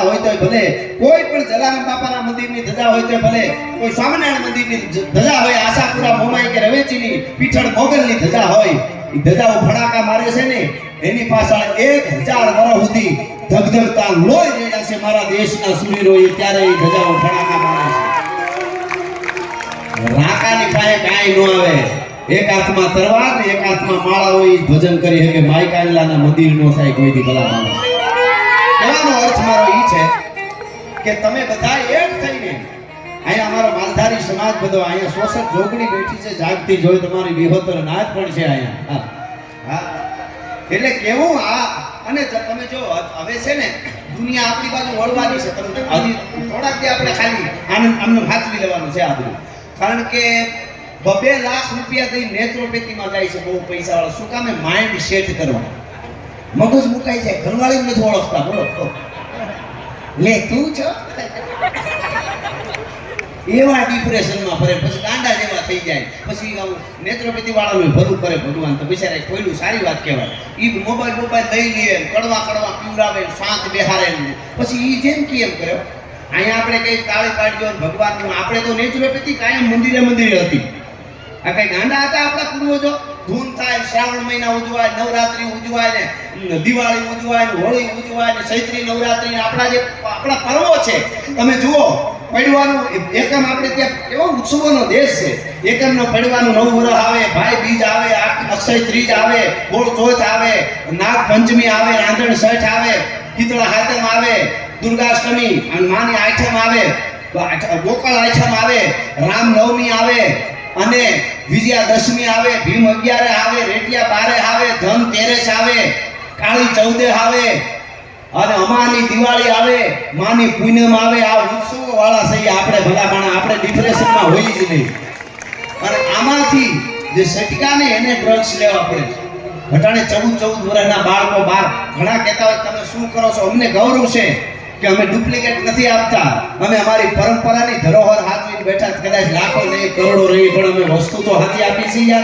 હોય તો ભલે. કોઈ પણ જલારામ બાપાના મંદિરની ધજા હોય તો ભલે. કોઈ સ્વામિનારાયણ મંદિરની ધજા હોય, આશાપુરા મોમાઈ કે રવેચીની પીઠળ મોગલની ધજા હોય એ ધજાઓ ફડાકા મારે છે ને, એની પાછળ એક હજાર વર્ષ સુધી ધગધગતા લોહી રહ્યા છે મારા દેશના સૂર્યરોએ ત્યારે એ ધજાઓ ફડાકા મારે છે. રાકાની પાસે કાંઈ ન આવે. એક હાથમાં તરવાર ને એક હાથમાં માળા હોય ભજન કરી શકે. માઈ મંદિર નો થાય, કોઈ દી ભલા માણસ. કહેવાનો અર્થ મારો છે કે તમે બધા એક થઈને અહીંયા અમારો માલધારી સમાજ બધો અહીંયા શોષક જોગણી બેઠી છે, જાગતી જોઈ તમારી વિહોતર નાદ પણ છે અહીંયા. હા. એટલે કેવું આ અને તમે જો હવે છે ને દુનિયા આપણી બાજુ વળવાની છે તમને હજી થોડાક દે આપણે ખાલી આનંદ આમને હાથવી લેવાનું છે આ કારણ કે બબે લાખ રૂપિયા દઈ નેત્રોપેથીમાં જાય છે બહુ પૈસા વાળા શું કામે માઇન્ડ સેટ કરવા? મગજ મુકાઈ જાય. ઘરવાળી નથી ઓળખતા. બોલો. લે, તું છો એવા ડિપ્રેશનમાં ભરે પછી ગાંડા જેવા થઈ જાય. પછી આવું નેત્રપતિ વાળાનું ભલું કરે ભગવાન, તો બિચારા કોઈનું સારી વાત કહેવાય. એ મોબાઈલ મોબાઈલ લઈ લે, કડવા કડવા પીવડાવે, શાંત બેહારે પછી એ જેમ કે એમ કર્યો અહીંયા આપણે કઈ તાળી પાડજો ભગવાનનું, આપણે તો નેચરોપેથી કાયમ મંદિરે મંદિરે હતી. આ કઈ ગાંડા હતા આપણા પૂર્વજો? ધૂન થાય, શ્રાવણ મહિના ઉજવાય, નવરાત્રી ઉજવાય ને દિવાળી ઉજવાય ને, હોળી ઉજવાય ને, ચૈત્રી, નવરાત્રી આપણા જે આપણા પર્વો છે, તમે જુઓ, પડવાનું એકમ આપણે ત્યાં કેવો ઉત્સવોનો દેશ છે. એકમનો પડવાનું નવ વર્ષ આવે, ભાઈ બીજ આવે અક્ષય ત્રીજ આવે, ગોળ ચોથ આવે, નાગ પંચમી આવે, રાંધણ છઠ આવે શીતળા હાથમ આવે, દુર્ગાષ્ટમી, અને માની આઠમ આવે ગોકળ આઠમ આવે રામનવમી આવે અને વિજયાદશમી આવે, ભીમ અગિયારે આવે, રેટિયા બારે આવે, ધન તેરેસ આવે, કાળી ચૌદે આવે, અને અમાની દિવાળી આવે, માની પૂનમ આવે, આ ઉત્સવો વાળા થઈ આપણે ભલા માણા આપણે ડિપ્રેશનમાં હોઈ જ નહીં. અને આમાંથી જે સટકાને એને ડ્રગ્સ લેવા પડે છે. ઘટાણે ચૌદ ચૌદ વર્ષના બાળકો બાર, ઘણા કહેતા હોય તમે શું કરો છો? અમને ગૌરવ છે. કે અમે ડુપ્લિકેટ નથી આપતા. અમે અમારી પરંપરાની ધરોહર હાથવીને બેઠા કદાચ લાખો નહીં, કરોડો રહી પણ અમે વસ્તુ તો હાથી આપી છે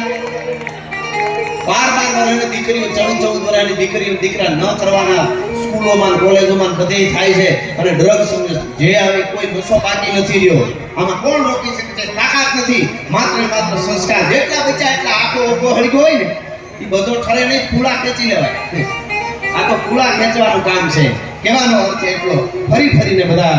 બાર બાર વર્ષની દીકરીઓ ચૌદ ચૌદ વર્ષની દીકરીઓ, દીકરા ન કરવાના સ્કૂલોમાં, કોલેજોમાં બધે થાય છે. અને ડ્રગ્સ જે આવે કોઈ નશો બાકી નથી રહ્યો. આમાં કોણ રોકી શકે છે? તાકાત નથી. માત્ર માત્ર સંસ્કાર. જેટલા બચ્યા એટલા આખો ઓપો હળગ્યો હોય ને, એ બધો ઠરે નહીં પૂળા ખેંચી લેવાય. આ તો પૂળા ખેંચવાનું કામ છે. કહેવાનો અર્થ એટલો ફરી ફરીને બધા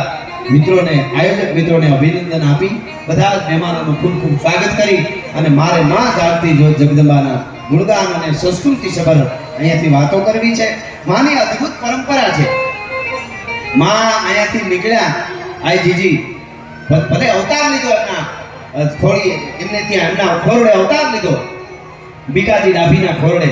મિત્રોને આયોજક મિત્રોને અભિનંદન આપી બધા મહેમાનોનું ખૂબ ખૂબ સ્વાગત કરી અને મારે માં જાગતી જો જગદંબાના ગુણગાન અને સંસ્કૃતિ સભર અહીંયાથી વાતો કરવી છે. માની અદ્ભુત પરંપરા છે. માં અહીંયાથી નીકળ્યા. આઈ જીજી ભલે અવતાર લીધો એમના અ, એમને ત્યાં એમના ખોરડે અવતાર લીધો. બીકાજી ડાભીના ખોરડે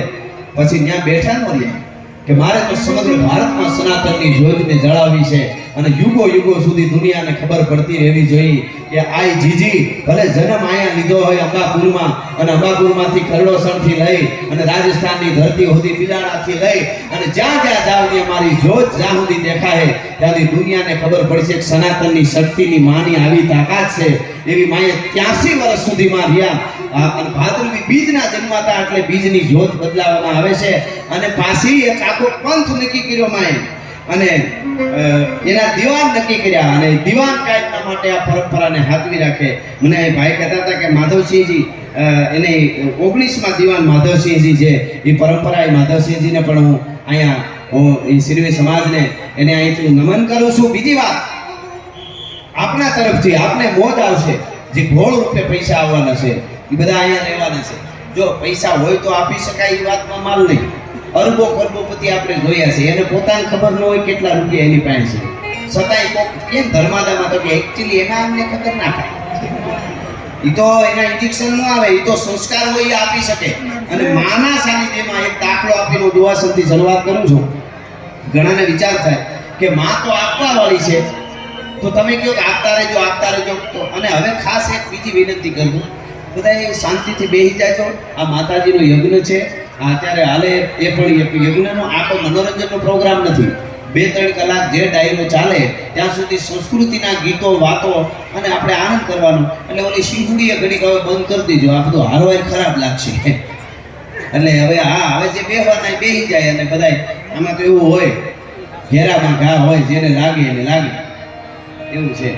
પછી ત્યાં બેઠા ન રહ્યા. કે મારે તો સમગ્ર ભારતમાં સનાતનની જ્યોતને જળાવવી છે અને યુગો યુગો સુધી દુનિયાને ખબર પડતી રહેવી જોઈએ કે આઈ જીજી, ભલે જન્મ અહીંયા લીધો હોય અંબાપુરમાં અને અંબાપુરમાંથી ખરડોસણથી લઈ અને રાજસ્થાનની ધરતી સુધી બિલાડાથી લઈ અને જ્યાં જ્યાં જાવ મારી જ્યોત જ્યાં દેખાય ત્યાંથી દુનિયાને ખબર પડશે કે સનાતનની શક્તિની માની આવી તાકાત છે. એવી માએ ત્યાંસી વર્ષ સુધીમાં રહ્યા અને ભાદરવી બીજના જન્માતા એટલે બીજની જ્યોત બદલાવવામાં આવે છે. અને પાછી એક આખો પંથ નક્કી કર્યો માએ. અને એના દીવાન નક્કી કર્યા અને દીવાન કાયદા માટે આ પરંપરાને હાથવી રાખે. મને ભાઈ કહેતા હતા કે માધવસિંહજી એને ઓગણીસમાં દીવાન માધવસિંહજી છે. એ પરંપરા એ માધવસિંહજીને પણ હું અહીંયા, હું એ સિરવી સમાજને એને અહીંથી નમન કરું છું. બીજી વાત આપણા તરફથી આપને મોજ આવશે. જે ઘોળ રૂપે પૈસા આવવાના છે. એ બધા અહીંયા રહેવાના છે. જો પૈસા હોય તો આપી શકાય એ વાતમાં માલ નહીં. અરબો કરોડોપતિ આપણે જોયા છે. એને પોતાને ખબર ન હોય કેટલા રૂપિયા એની પાસે છે. છતાંય કોક કેમ ધર્માદામાં તો કે એકચ્યુઅલી એના અમને ખબર ના થાય એ તો એના ઇન્જેક્શન ન આવે એ તો સંસ્કાર હોય એ આપી શકે. અને માના સાનિધ્યમાં એક દાખલો આપીને હું દુવાસનથી શરૂઆત કરું છું. ઘણાને વિચાર થાય કે માં તો આપવા વાળી છે. તો તમે કહો કે આપતા રહેજો આપતા રહેજો. તો અને હવે ખાસ એક બીજી વિનંતી કરું બધા શાંતિથી બેસી જાજો આ માતાજીનો યજ્ઞ છે. આ અત્યારે હાલે એ પણ યજ્ઞનો આ કોઈ મનોરંજનનો પ્રોગ્રામ નથી. બે ત્રણ કલાક જે ડાયરો ચાલે, ત્યાં સુધી સંસ્કૃતિના ગીતો, વાતો અને આપણે આનંદ કરવાનો. એટલે ઓલી શીંગુડીએ ઘડીક હવે બંધ કરી દીજો. આ બધું હારવાય ખરાબ લાગશે. એટલે હવે હા હવે જે બેહવાના બેસી જાય અને બધાય. આમાં તો એવું હોય, ઘેરામાં ઘા હોય, જેને લાગે એને લાગે. એવું છે.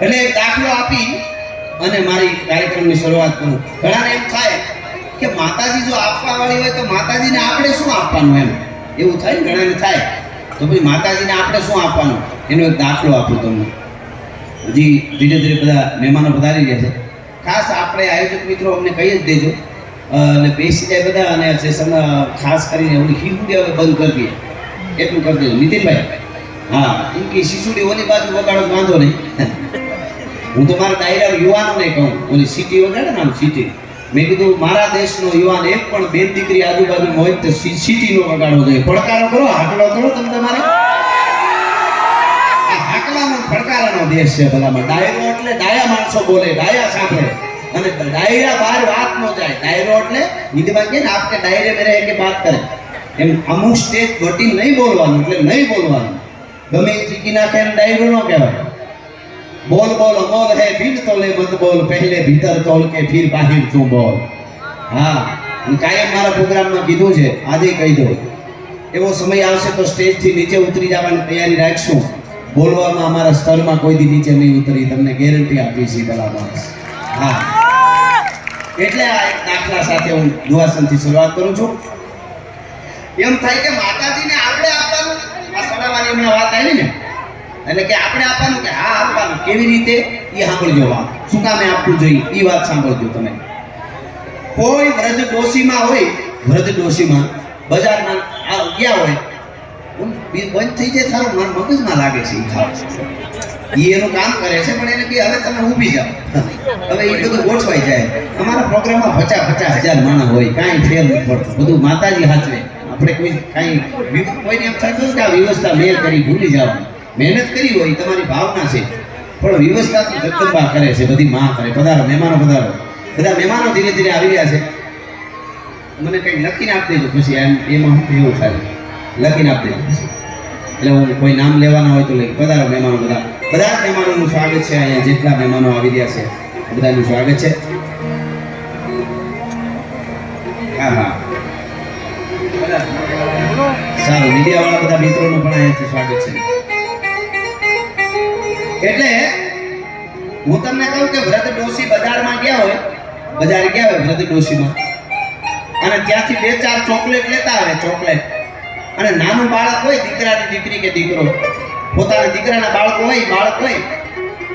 એટલે દાખલો આપી અને મારી કાર્યક્રમની શરૂઆત કરું. ઘણાને એમ થાય કે માતાજી જો આપવા વાળી હોય તો માતાજીને આપણે શું આપવાનું એમ? એવું થાય ને? ઘણાને થાય. તો ભાઈ માતાજીને આપણે શું આપવાનું? એનો એક દાખલો આપું તમને. હજી ધીરે ધીરે બધા મહેમાનો પધારી ગયા છે. ખાસ આપણે આયોજક મિત્રો અમને કહી જ દેજો. અને બેસી જાય બધા અને જે ખાસ કરીને ઓલી ખીચડી હવે બંધ કરી દઈએ. એટલું કરી દેજો. નીતિનભાઈ, હા, એમ કે શિશુડી ઓલી બાજુ વગાડો, વાંધો નહીં. હું તો મારા ડાયરા યુવાનોને કહું, ઓલી સિટી વગાડે ને આમ સિટી. મેં કીધું, મારા દેશનો યુવાન એક પણ બેન દીકરી આજુબાજુ હોય તો સિટીનો વગાડવો જોઈએ. પડકારો કરો, હાકલો કરો તમે તમારે. હાકલાનો ને પડકારાનો દેશ છે ભલામાં ડાયરો એટલે ડાયા માણસો બોલે, ડાયા સાંભળે. અને ડાયરા બહાર વાત ન જાય. ડાયરો એટલે હિન્દીમાં કે ને આપકે ડાયરે મેરે કે વાત કરે. એમ અમુક સ્ટેજ ઘટી નહીં બોલવાનું, એટલે નહીં બોલવાનું. ગમે એ ચીકી નાખે ડાયરો ન કહેવાય. બોલ બોલ અમોલ હે બિન તોલે મત બોલ, પહેલે ભીતર તોલ કે ફિર બાહિર તું બોલ. હા, અને કાયમ મારા પ્રોગ્રામમાં કીધું છે, આજે કહી દઉં. એવો સમય આવશે તો સ્ટેજથી નીચે ઉતરી જવાની તૈયારી રાખશું. બોલવામાં અમારા સ્તરમાં કોઈ દી નીચે નહીં ઉતરી, તમને ગેરંટી આપી છે ભલા હા. એટલે આ એક દાખલા સાથે હું દુઆસનથી શરૂઆત કરું છું. એમ થાય કે માતાજીને આપણે આપવાનું? આ સડાવાની હમણાં વાત આવી ને? એટલે કે આપણે આપવાનું કે હા, આપવાનું. કેવી રીતે? એ સાંભળજો વાત શું કામે આપવું જોઈએ? એ વાત સાંભળજો તમે. કોઈ વ્રજ ડોશીમાં હોય, વ્રજ ડોશીમાં બજારમાં ગયા હોય બંધ થઈ જાય થારું મન મગજમાં લાગે છે એ એનું કામ કરે છે, પણ એને કે હવે તમે ઊભી જાઓ. હવે એ બધું ગોઠવાઈ જાય. અમારા પ્રોગ્રામમાં પચાસ પચાસ હજાર માણસ હોય, કાંઈ ફેર નહીં પડતો. બધું માતાજી હાચવે આપણે કોઈ કાંઈ કોઈને એમ થતું કે આ વ્યવસ્થા મેં કરી ભૂલી જવાનું. મહેનત કરી હોય, તમારી ભાવના છે. પણ વ્યવસ્થા તો જગદંબા કરે છે, બધી માં કરે, પધારો, મહેમાનો પધારો. બધા મહેમાનો ધીરે ધીરે આવી રહ્યા છે. મને કંઈક લખીને આપી દેજો, પછી એમ, એમાં હું એવું થાય. લખીને આપી દેજો એટલે હું કોઈ નામ લેવાના હોય તો લઈ, પધારો મહેમાનો બધા. બધા મહેમાનોનું સ્વાગત છે અહીંયા, જેટલા મહેમાનો આવી રહ્યા છે, બધાનું સ્વાગત છે. હા હા. સારું, મીડિયાવાળા બધા મિત્રોનું પણ અહીંયાથી સ્વાગત છે. એટલે હું તમને કહું કે વ્રત ડોશી બજારમાં ગયા હોય, બજાર ગયા હોય વ્રત ડોશીમાં, અને ત્યાંથી બે ચાર ચોકલેટ લેતા આવે, ચોકલેટ. અને નાનું બાળક હોય દીકરાની દીકરી કે દીકરો, પોતાના દીકરાના બાળકો હોય, બાળક હોય,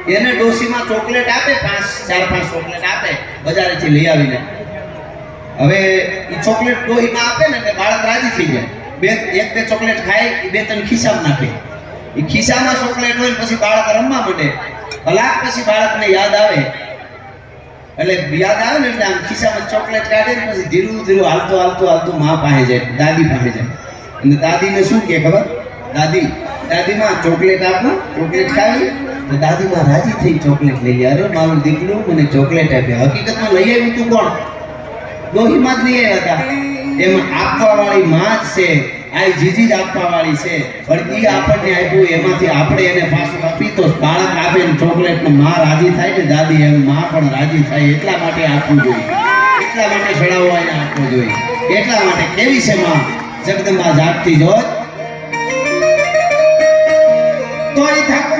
એને ડોશીમાં ચોકલેટ આપે, પાંચ, ચાર, પાંચ ચોકલેટ આપે, બજારેથી લઈ આવીને. હવે એ ચોકલેટ ડોહીમાં આપે ને એટલે બાળક રાજી થઈ જાય. બે, એક, બે ચોકલેટ ખાય એ બે ત્રણ ખિસ્સામાં નાખે. એ ખિસ્સામાં ચોકલેટ હોય પછી બાળક રમવા માંડે. કલાક પછી બાળકને યાદ આવે. એટલે યાદ આવે ને એટલે આમ ખિસ્સામાં ચોકલેટ કાઢે ને પછી ધીરું ધીરું હાલતો હાલતો હાલતો મા પાસે જાય, દાદી પાસે જાય. અને દાદીને શું કે ખબર? દાદી, દાદીમાં ચોકલેટ આપો, ચોકલેટ ખાવી. તો દાદીમાં રાજી થઈ ચોકલેટ લઈ અરે મારું દીકરું મને ચોકલેટ આપે હકીકતમાં લઈ આવ્યું તું કોણ? ડોહીમાં જ લઈ આવ્યા હતા. એમાં આપવા વાળી માં જ છે. આ જીજી જ આપવા વાળી છે. પણ એ આપણને આપ્યું, એમાંથી આપણે એને પાછું આપી તો બાળક આપે ને ચોકલેટમાં રાજી થાય ને દાદી, એમ માં પણ રાજી થાય. એટલા માટે આપવું જોઈએ. એટલા માટે ચડાવવા એને આપવું જોઈએ. એટલા માટે કેવી છે માં? જગદંબા જાગતી જોત તોય થકો